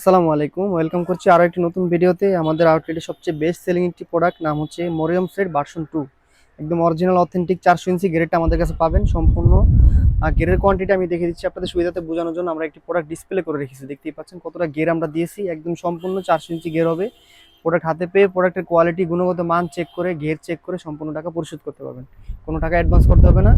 আসসালামু আলাইকুম। ওয়েলকাম করছি আরও একটি নতুন ভিডিওতে। আমাদের আউটলেটের সবচেয়ে বেস্ট সেলিং একটি প্রোডাক্ট নাম হচ্ছে মরিয়ম সেট ভার্সন টু একদম অরিজিনাল অথেন্টিক চারশো ইঞ্চি গ্রেডটা আমাদের কাছে পাবেন সম্পূর্ণ। আর গেরের কোয়ান্টিটি আমি দেখে দিচ্ছি আপনাদের সুবিধাতে বোঝানোর জন্য। আমরা একটি প্রোডাক্ট ডিসপ্লে করে রেখেছি, দেখতেই পাচ্ছেন কতটা গের আমরা দিয়েছি। একদম সম্পূর্ণ চারশো ইঞ্চি গের হবে। প্রোডাক্ট হাতে পেয়ে প্রোডাক্টের কোয়ালিটি গুণগত মান চেক করে ঘের চেক করে সম্পূর্ণ টাকা পরিশোধ করতে পারবেন। কোনো টাকা অ্যাডভান্স করতে হবে না।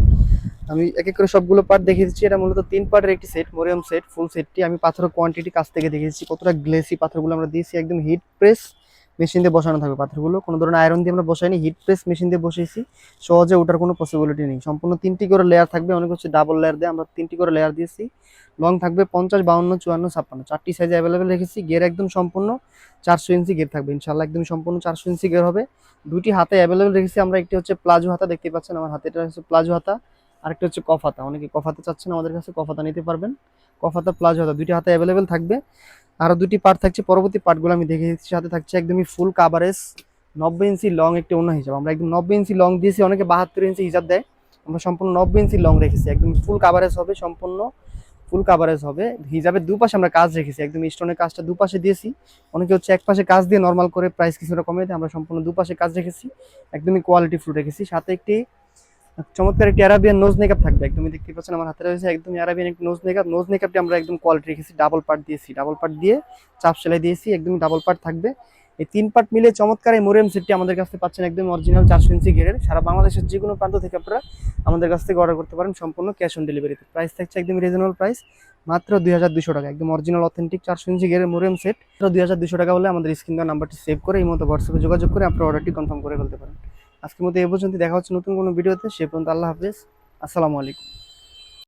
আমি এক এক করে সবগুলো পার্ট দেখিয়ে দিচ্ছি। এটা মূলত তিন পার্টের একটি সেট মরিয়াম সেট ফুল সেটটি আমি পাথরের কোয়ান্টিটি কাছ থেকে দেখে দিচ্ছি। কতটা গ্লেসি পাথরগুলো আমরা দিয়েছি, একদম হিট প্রেস মেশিন দিয়ে বসানো থাকবে পাথরগুলো। কোনো ধরনের আয়রন দিয়ে আমরা বসাইনি হিট প্রেস মেশিন দিয়ে বসিয়েছি। সহজে ওঠার কোনো পসিবিলিটি নেই। সম্পূর্ণ তিনটি করে লেয়ার থাকবে, অনেক হচ্ছে ডাবল লেয়ার দিয়ে আমরা তিনটি করে লেয়ার দিয়েছি। লং থাকবে পঞ্চাশ, বাউন্ন, চুয়ান্ন, ছাপ্পান্ন। চারটি সাইজে অ্যাভেলেবেল রেখেছি গের একদম সম্পূর্ণ চারশো ইঞ্চি গের থাকবে ইনশাল্লাহ একদম সম্পূর্ণ চারশো ইঞ্চি গের হবে। দুটি হাতে অ্যাভেলেবেল রেখেছি, আমরা একটি হচ্ছে প্লাজো হাতা দেখতে পাচ্ছেন, আমার হাতে এটা হচ্ছে প্লাজো হাতা, আরেকটা হচ্ছে কফাতা অনেকে কফাতা চাচ্ছেন, আমাদের কাছে কফাতা নিতে পারবেন। কফাতা প্লাজো হাতা দুটি হাতে অ্যাভেলেবেল থাকবে। আরও দুটি পার্ট থাকছে, পরবর্তী পার্টগুলো আমি দেখে দিচ্ছি সাথে থাকছে একদমই ফুল কাভারেজ নব্বই ইঞ্চি লং একটি অন্য হিসাব। আমরা একদম নব্বই ইঞ্চি লং দিয়েছি, অনেকে বাহাত্তর ইঞ্চি হিসাব দেয়। আমরা সম্পূর্ণ নব্বই ইঞ্চি লং রেখেছি। একদম ফুল কাভারেজ হবে, সম্পূর্ণ ফুল কাভারেজ হবে। হিজাবের দুপাশে আমরা কাজ রেখেছি। একদম স্টোনের কাজটা দুপাশে দিয়েছি। অনেকে হচ্ছে এক পাশে কাজ দিয়ে নর্মাল করে প্রাইস কিছুটা কমে দিয়ে। আমরা সম্পূর্ণ দুপাশে কাজ রেখেছি। একদমই কোয়ালিটি ফুল রেখেছি। সাথে একটি চমৎকার একটি অ্যারাবিয়ান নোজ মেকআপ থাকবে। একদমই দেখতে পাচ্ছেন আমার হাতে রয়েছে একদম অ্যারাবিয়ান একটি নোজ মেকআপ নোজ মেকআপটি আমরা একদম কোয়ালিটি রেখেছি ডাবল পার্ট দিয়েছি। ডাবল পার্ট দিয়ে চাপ সেলাই দিয়েছি একদম ডাবল পার্ট থাকবে। এই তিন পার্ট মিলে চমৎকার এই মোরিয়াম সেটটি আমাদের কাছ থেকে পাচ্ছেন একদম অরিজিনাল চারশো ইঞ্চি ঘেরের সারা বাংলাদেশের যে কোনো প্রান্ত থেকে আপনারা আমাদের কাছ থেকে অর্ডার করতে পারেন সম্পূর্ণ ক্যাশ অন ডেলিভারিতে প্রাইস থাকছে একদম রিজনেবল প্রাইস মাত্র দুই হাজার দুশো টাকা। একদম অরিজিনাল অথেন্টিক চারশো ইঞ্চি গেরের মোরিয়াম সেট দুই হাজার দুশো টাকা হলে আমাদের স্ক্রিন দেওয়ার নাম্বারটি সেভ করে এই মতো হোয়াটসঅ্যাপে যোগাযোগ করে আপনার অর্ডারটি কনফার্ম করে ফেলতে পারেন। আজকের মধ্যে এ পর্যন্ত দেখা হচ্ছে নতুন কোনো ভিডিওতে। সে পর্যন্ত আল্লাহ হাফিজ। আসসালামু আলাইকুম।